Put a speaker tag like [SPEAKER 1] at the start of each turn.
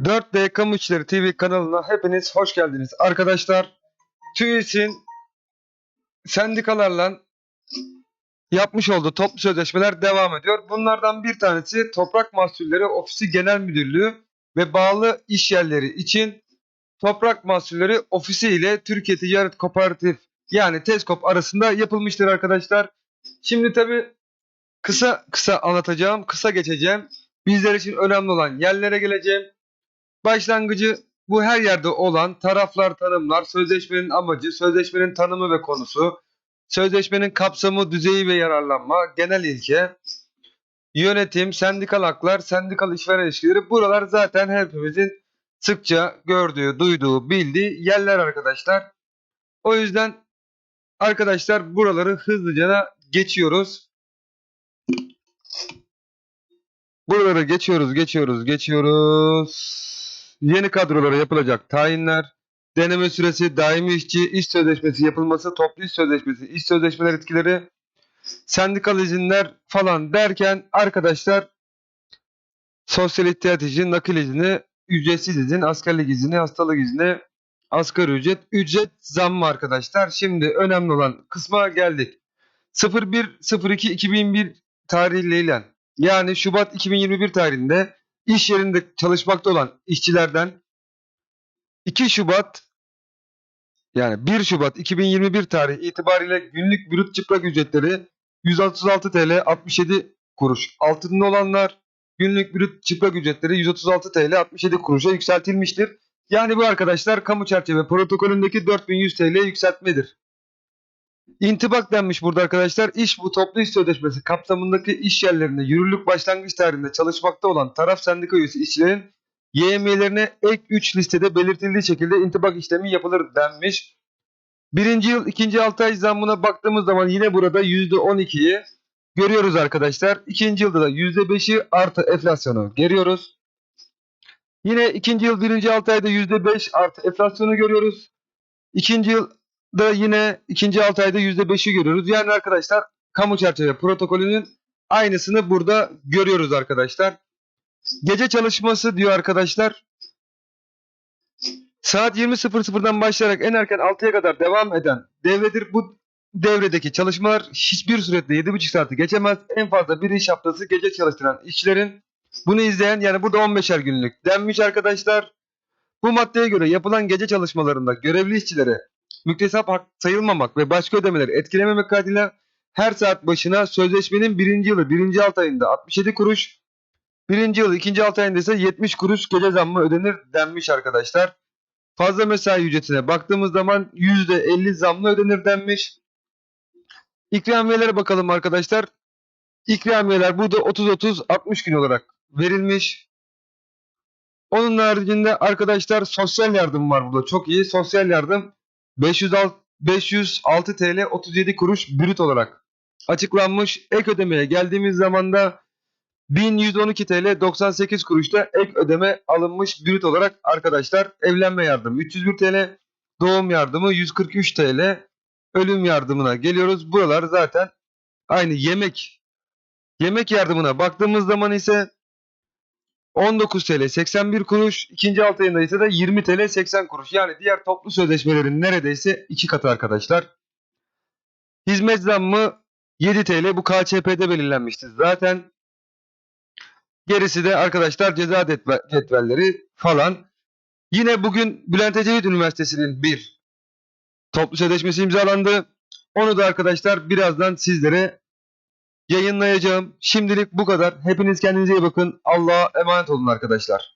[SPEAKER 1] 4D Kamu TV kanalına hepiniz hoş geldiniz. Arkadaşlar TÜİS'in sendikalarla yapmış olduğu toplu sözleşmeler devam ediyor. Bunlardan bir tanesi Toprak Mahsulleri Ofisi Genel Müdürlüğü ve bağlı iş yerleri için Toprak Mahsulleri Ofisi ile Türkiye Ticaret Kooperatif yani TESKOP arasında yapılmıştır arkadaşlar. Şimdi tabi kısa kısa anlatacağım, kısa geçeceğim. Bizler için önemli olan yerlere geleceğim. Başlangıcı bu her yerde olan taraflar tanımlar, sözleşmenin amacı, sözleşmenin tanımı ve konusu, sözleşmenin kapsamı, düzeyi ve yararlanma, genel ilke, yönetim, sendikal haklar, sendikal işveren ilişkileri buralar zaten hepimizin sıkça gördüğü, duyduğu, bildiği yerler arkadaşlar. O yüzden arkadaşlar buraları hızlıca geçiyoruz. Buraları geçiyoruz, geçiyoruz, geçiyoruz. Yeni kadrolara yapılacak tayinler, deneme süresi, daimi işçi, iş sözleşmesi yapılması, toplu iş sözleşmesi, iş sözleşmeler etkileri, sendikal izinler falan derken arkadaşlar sosyal ihtiyaç izni, nakil izni, ücretsiz izin, askerlik izni, hastalık izni, asgari ücret, ücret zammı arkadaşlar. Şimdi önemli olan kısma geldik. 01.02.2001 tarihleriyle yani Şubat 2021 tarihinde iş yerinde çalışmakta olan işçilerden 2 Şubat yani 1 Şubat 2021 tarih itibariyle günlük brüt çıplak ücretleri 136 TL 67 kuruş. Altında olanlar günlük brüt çıplak ücretleri 136 TL 67 kuruşa yükseltilmiştir. Yani bu arkadaşlar kamu çerçeve protokolündeki 4100 TL yükseltmedir. İntibak denmiş burada arkadaşlar. İş bu toplu iş sözleşmesi kapsamındaki iş yerlerinde yürürlük başlangıç tarihinde çalışmakta olan taraf sendika üyesi işçilerin YM'lerine ek 3 listede belirtildiği şekilde intibak işlemi yapılır denmiş. Birinci yıl ikinci 6 ay zammına baktığımız zaman yine burada %12'yi görüyoruz arkadaşlar. İkinci yılda da %5'i artı enflasyonu görüyoruz. Yine ikinci yıl birinci 6 ayda %5 artı enflasyonu görüyoruz. İkinci yıl da yine ikinci 6 ayda %5'i görüyoruz. Yani arkadaşlar kamu çerçeve protokolünün aynısını burada görüyoruz arkadaşlar. Gece çalışması diyor arkadaşlar. Saat 20.00'dan başlayarak en erken 6'ya kadar devam eden devredir. Bu devredeki çalışmalar hiçbir suretle 7,5 saati geçemez. En fazla bir iş haftası gece çalıştıran işçilerin bunu izleyen yani burada 15'er günlük denmiş arkadaşlar. Bu maddeye göre yapılan gece çalışmalarında görevli işçilere müktesap hak sayılmamak ve başka ödemeleri etkilememek kaydıyla her saat başına sözleşmenin birinci yılı birinci alt ayında 67 kuruş, birinci yılı ikinci alt ayında ise 70 kuruş gece zammı ödenir denmiş arkadaşlar. Fazla mesai ücretine baktığımız zaman %50 zamlı ödenir denmiş. İkramiyelere bakalım arkadaşlar. İkramiyeler burada 30-30-60 gün olarak verilmiş. Onun haricinde arkadaşlar sosyal yardım var burada. Çok iyi. Sosyal yardım 506, 506 TL 37 kuruş brüt olarak açıklanmış. Ek ödemeye geldiğimiz zaman da 1112 TL 98 kuruşta ek ödeme alınmış brüt olarak arkadaşlar. Evlenme yardımı 301 TL, doğum yardımı 143 TL, ölüm yardımına geliyoruz. Buralar zaten aynı yemek yemek yardımına baktığımız zaman ise 19 TL 81 kuruş. ikinci alt ayında ise de 20 TL 80 kuruş. Yani diğer toplu sözleşmelerin neredeyse iki katı arkadaşlar. Hizmet zammı 7 TL bu KÇP'de belirlenmişti zaten. Gerisi de arkadaşlar ceza cetvelleri falan. Yine bugün Bülent Ecevit Üniversitesi'nin bir toplu sözleşmesi imzalandı. Onu da arkadaşlar birazdan sizlere yayınlayacağım. Şimdilik bu kadar. Hepiniz kendinize iyi bakın. Allah'a emanet olun arkadaşlar.